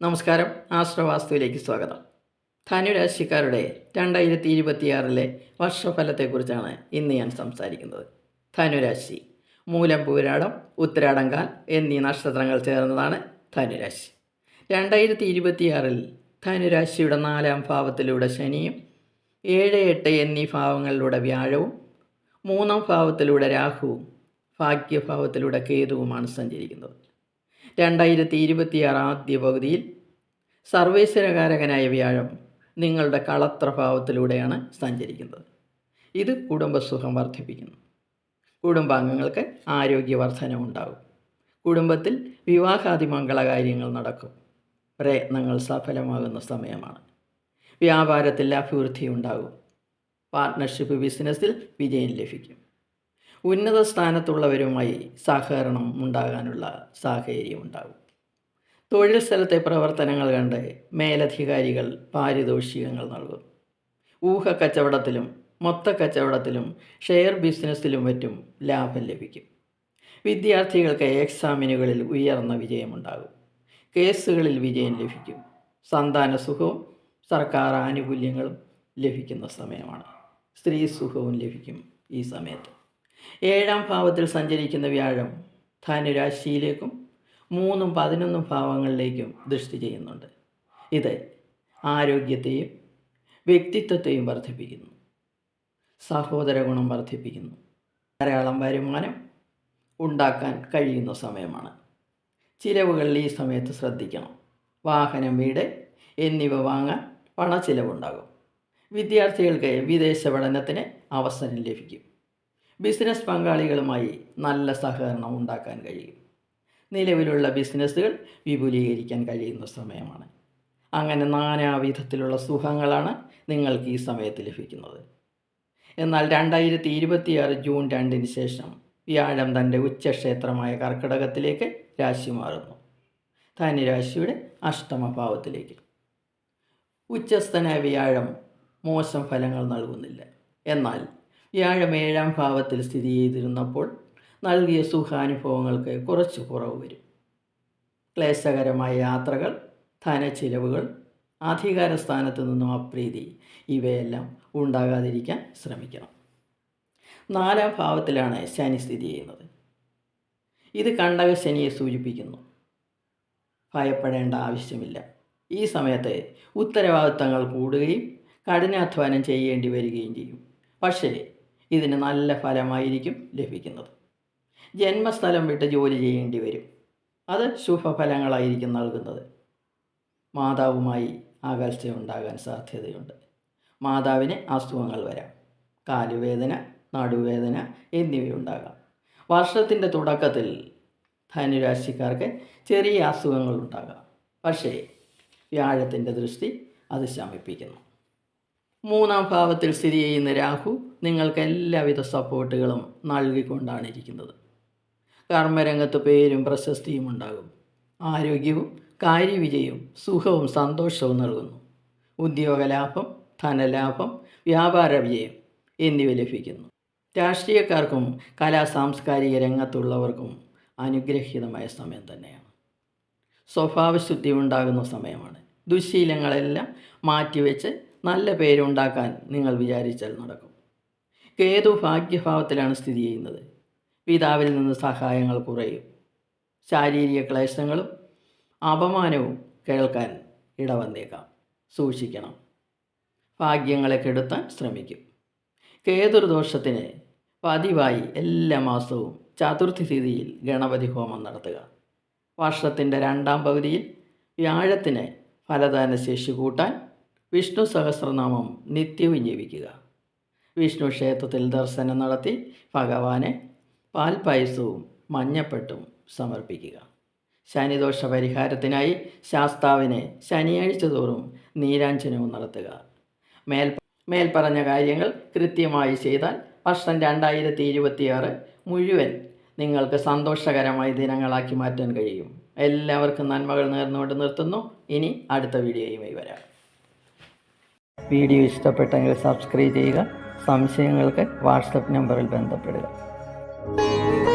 നമസ്കാരം. ആശ്രവാസ്തുവിലേക്ക് സ്വാഗതം. ധനുരാശിക്കാരുടെ രണ്ടായിരത്തി ഇരുപത്തിയാറിലെ വർഷഫലത്തെക്കുറിച്ചാണ് ഇന്ന് ഞാൻ സംസാരിക്കുന്നത്. ധനുരാശി മൂലം പൂരാടം ഉത്തരാടങ്കാൽ എന്നീ നക്ഷത്രങ്ങൾ ചേർന്നതാണ് ധനുരാശി രണ്ടായിരത്തി ഇരുപത്തിയാറിൽ ധനുരാശിയുടെ നാലാം ഭാവത്തിലൂടെ ശനിയും ഏഴ് എട്ട് എന്നീ ഭാവങ്ങളിലൂടെ വ്യാഴവും മൂന്നാം ഭാവത്തിലൂടെ രാഹുവും ഭാഗ്യഭാവത്തിലൂടെ കേതുവുമാണ് സഞ്ചരിക്കുന്നത്. രണ്ടായിരത്തി ഇരുപത്തിയാറ് ആദ്യ പകുതിയിൽ സർവേശ്വരകാരകനായ വ്യാഴം നിങ്ങളുടെ കളത്രഭാവത്തിലൂടെയാണ് സഞ്ചരിക്കുന്നത്. ഇത് കുടുംബസുഖം വർദ്ധിപ്പിക്കുന്നു. കുടുംബാംഗങ്ങൾക്ക് ആരോഗ്യവർദ്ധന ഉണ്ടാകും കുടുംബത്തിൽ വിവാഹാദി മംഗളകാര്യങ്ങൾ നടക്കും. പ്രയത്നങ്ങൾ സഫലമാകുന്ന സമയമാണ്. വ്യാപാരത്തിൽ അഭിവൃദ്ധി ഉണ്ടാകും പാർട്ട്ണർഷിപ്പ് ബിസിനസ്സിൽ വിജയം ലഭിക്കും. ഉന്നത സ്ഥാനത്തുള്ളവരുമായി സഹകരണം ഉണ്ടാകാനുള്ള സാഹചര്യം ഉണ്ടാകും തൊഴിൽ സ്ഥലത്തെ പ്രവർത്തനങ്ങൾ കണ്ട് മേലധികാരികൾ പാരിതോഷികങ്ങൾ നൽകും. ഊഹ കച്ചവടത്തിലും മൊത്ത കച്ചവടത്തിലും ഷെയർ ബിസിനസ്സിലും മറ്റും ലാഭം ലഭിക്കും. വിദ്യാർത്ഥികൾക്ക് എക്സാമിനുകളിൽ ഉയർന്ന വിജയമുണ്ടാകും. കേസുകളിൽ വിജയം ലഭിക്കും. സന്താന സുഖവും സർക്കാർ ആനുകൂല്യങ്ങളും ലഭിക്കുന്ന സമയമാണ്. സ്ത്രീ സുഖവും ലഭിക്കും ഈ സമയത്ത്. ഏഴാം ഭാവത്തിൽ സഞ്ചരിക്കുന്ന വ്യാഴം ധനുരാശിയിലേക്കും മൂന്നും പതിനൊന്നും ഭാവങ്ങളിലേക്കും ദൃഷ്ടി ചെയ്യുന്നുണ്ട്. ഇത് ആരോഗ്യത്തെയും വ്യക്തിത്വത്തെയും വർദ്ധിപ്പിക്കുന്നു. സഹോദര ഗുണം വർദ്ധിപ്പിക്കുന്നു. ധാരാളം വരുമാനം ഉണ്ടാക്കാൻ കഴിയുന്ന സമയമാണ്. ചിലവുകളിൽ ഈ സമയത്ത് ശ്രദ്ധിക്കണം. വാഹനം വീട് എന്നിവ വാങ്ങാൻ പണച്ചിലവുണ്ടാകും. വിദ്യാർത്ഥികൾക്ക് വിദേശ പഠനത്തിന് അവസരം ലഭിക്കും. ബിസിനസ് പങ്കാളികളുമായി നല്ല സഹകരണം ഉണ്ടാക്കാൻ കഴിയും. നിലവിലുള്ള ബിസിനസ്സുകൾ വിപുലീകരിക്കാൻ കഴിയുന്ന സമയമാണ്. അങ്ങനെ നാനാവിധത്തിലുള്ള സുഖങ്ങളാണ് നിങ്ങൾക്ക് ഈ സമയത്ത് ലഭിക്കുന്നത്. എന്നാൽ രണ്ടായിരത്തി ഇരുപത്തിയാറ് ജൂൺ രണ്ടിന് ശേഷം വ്യാഴം തന്റെ ഉച്ചക്ഷേത്രമായ കർക്കിടകത്തിലേക്ക് രാശി മാറുന്നു. ധനുരാശിയുടെ അഷ്ടമഭാവത്തിലേക്ക്. ഉച്ചസ്ഥനായ വ്യാഴം മോശം ഫലങ്ങൾ നൽകുന്നില്ല. എന്നാൽ വ്യാഴം ഏഴാം ഭാവത്തിൽ സ്ഥിതി ചെയ്തിരുന്നപ്പോൾ നൽകിയ സുഖാനുഭവങ്ങൾക്ക് കുറച്ച് കുറവ് വരും. ക്ലേശകരമായ യാത്രകൾ ധനച്ചിലവുകൾ അധികാര സ്ഥാനത്ത് നിന്നും അപ്രീതി ഇവയെല്ലാം ഉണ്ടാകാതിരിക്കാൻ ശ്രമിക്കണം. നാലാം ഭാവത്തിലാണ് ശനി സ്ഥിതി ചെയ്യുന്നത്. ഇത് കണ്ടക ശനിയെ സൂചിപ്പിക്കുന്നു. ഭയപ്പെടേണ്ട ആവശ്യമില്ല. ഈ സമയത്ത് ഉത്തരവാദിത്തങ്ങൾ കൂടുകയും കഠിനാധ്വാനം ചെയ്യേണ്ടി വരികയും ചെയ്യും. പക്ഷേ ഇതിന് നല്ല ഫലമായിരിക്കും ലഭിക്കുന്നത്. ജന്മസ്ഥലം വിട്ട് ജോലി ചെയ്യേണ്ടി വരും. അത് ശുഭഫലങ്ങളായിരിക്കും നൽകുന്നത്. മാതാവുമായി അകൽച്ച ഉണ്ടാകാൻ സാധ്യതയുണ്ട്. മാതാവിന് അസുഖങ്ങൾ വരാം. കാലുവേദന നടുവേദന എന്നിവയുണ്ടാകാം. വർഷത്തിന്റെ തുടക്കത്തിൽ ധനുരാശിക്കാർക്ക് ചെറിയ അസുഖങ്ങൾ ഉണ്ടാകാം. പക്ഷേ വ്യാഴത്തിന്റെ ദൃഷ്ടി അത് ശമിപ്പിക്കുന്നു. മൂന്നാം ഭാവത്തിൽ സ്ഥിതി ചെയ്യുന്ന രാഹു നിങ്ങൾക്ക് എല്ലാവിധ സപ്പോർട്ടുകളും നൽകിക്കൊണ്ടാണ് ഇരിക്കുന്നത് കർമ്മരംഗത്ത് പേരും പ്രശസ്തിയും ഉണ്ടാകും. ആരോഗ്യവും കാര്യവിജയവും സുഖവും സന്തോഷവും നൽകുന്നു. ഉദ്യോഗലാഭം ധനലാഭം വ്യാപാര വിജയം എന്നിവ ലഭിക്കുന്നു. രാഷ്ട്രീയക്കാർക്കും കലാ സാംസ്കാരിക രംഗത്തുള്ളവർക്കും അനുഗ്രഹീതമായ സമയം തന്നെയാണ്. സ്വഭാവശുദ്ധി ഉണ്ടാകുന്ന സമയമാണ്. ദുശീലങ്ങളെല്ലാം മാറ്റിവെച്ച് നല്ല പേരുണ്ടാക്കാൻ നിങ്ങൾ വിചാരിച്ചാൽ നടക്കും. കേതു ഭാഗ്യഭാവത്തിലാണ് സ്ഥിതി ചെയ്യുന്നത്. പിതാവിൽ നിന്ന് സഹായങ്ങൾ കുറയും. ശാരീരിക ക്ലേശങ്ങളും അപമാനവും കേൾക്കാൻ ഇടവന്നേക്കാം. സൂക്ഷിക്കണം. ഭാഗ്യങ്ങളെ കെടുത്താൻ ശ്രമിക്കും. കേതുർദോഷത്തിന് പതിവായി എല്ലാ മാസവും ചതുർത്ഥി തിഥിയിൽ ഗണപതി ഹോമം നടത്തുക. വർഷത്തിന്റെ രണ്ടാം പകുതിയിൽ വ്യാഴത്തിന് ഫലദാന ശേഷി കൂട്ടാൻ വിഷ്ണു സഹസ്രനാമം നിത്യവും ജപിക്കുക വിഷ്ണു ക്ഷേത്രത്തിൽ ദർശനം നടത്തി ഭഗവാനെ പാൽപ്പായസവും മഞ്ഞപ്പെട്ടും സമർപ്പിക്കുക. ശനിദോഷ പരിഹാരത്തിനായി ശാസ്താവിനെ ശനിയാഴ്ച തോറും നീരാഞ്ജനവും നടത്തുക. മേൽ മേൽപ്പറഞ്ഞ കാര്യങ്ങൾ കൃത്യമായി ചെയ്താൽ വർഷം രണ്ടായിരത്തി ഇരുപത്തിയാറ് മുഴുവൻ നിങ്ങൾക്ക് സന്തോഷകരമായ ദിനങ്ങളാക്കി മാറ്റാൻ കഴിയും. എല്ലാവർക്കും നന്മകൾ നേർന്നുകൊണ്ട് നിർത്തുന്നു. ഇനി അടുത്ത വീഡിയോയുമായി വരാം. വീഡിയോ ഇഷ്ടപ്പെട്ടെങ്കിൽ സബ്സ്ക്രൈബ് ചെയ്യുക. സംശയങ്ങൾക്ക് വാട്സപ്പ് നമ്പറിൽ ബന്ധപ്പെടുക. Música